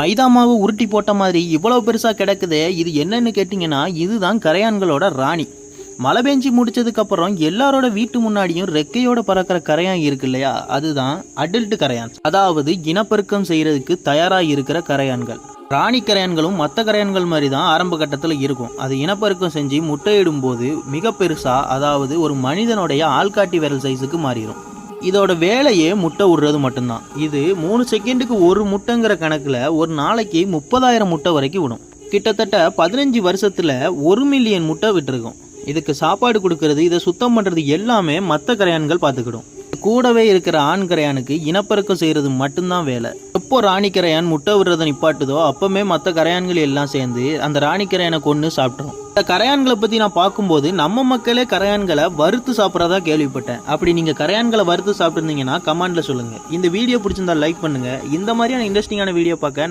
மைதா மாவு உருட்டி போட்ட மாதிரி இவ்வளவு பெருசா கிடக்குதே இது என்னன்னு கேட்டிங்கன்னா இதுதான் கரையான்களோட ராணி. மழை பெஞ்சு முடிச்சதுக்கு அப்புறம் எல்லாரோட வீட்டு முன்னாடியும் ரெக்கையோட பறக்கிற கரையான் இருக்கு இல்லையா? அதுதான் அடல்ட் கரையான். அதாவது இனப்பெருக்கம் செய்யறதுக்கு தயாரா இருக்கிற கரையான்கள். ராணி கரையான்களும் மற்ற கரையான்கள் மாதிரி தான் ஆரம்ப கட்டத்தில் இருக்கும். அது இனப்பெருக்கம் செஞ்சு முட்டையிடும் போது மிக பெருசா அதாவது ஒரு மனிதனுடைய ஆள்காட்டி விரல் சைஸுக்கு மாறிடும் இதோட வேலையே முட்டை விடுறது மட்டும்தான். இது மூணு செகண்டுக்கு ஒரு முட்டைங்கிற கணக்கில் ஒரு நாளைக்கு முப்பதாயிரம் முட்டை வரைக்கும் விடும். கிட்டத்தட்ட பதினஞ்சு வருஷத்தில் ஒரு மில்லியன் முட்டை விட்டுருக்கும். இதுக்கு சாப்பாடு கொடுக்கறது இதை சுத்தம் பண்ணுறது எல்லாமே மற்ற கரையான்கள் பார்த்துக்கிடும். கூடவே இருக்கிற ஆண் கரையானுக்கு இனப்பெருக்கம் செய்கிறது மட்டும்தான் வேலை. எப்போ ராணி கரையான் முட்டை விடுறதை நிப்பாட்டுதோ அப்பவுமே மற்ற கரையான்கள் எல்லாம் சேர்ந்து அந்த ராணி கரையானை கொன்று சாப்பிட்ரும் இந்த கரையான்களை பற்றி நான் பார்க்கும்போது நம்ம மக்களே கரையான்களை வறுத்து சாப்பிட்றதா கேள்விப்பட்டேன். அப்படி நீங்கள் கரையான்களை வறுத்து சாப்பிட்ருந்தீங்கன்னா கமெண்டில் சொல்லுங்கள் இந்த வீடியோ பிடிச்சிருந்தா லைக் பண்ணுங்கள் இந்த மாதிரியான இன்ட்ரெஸ்டிங்கான வீடியோ பார்க்க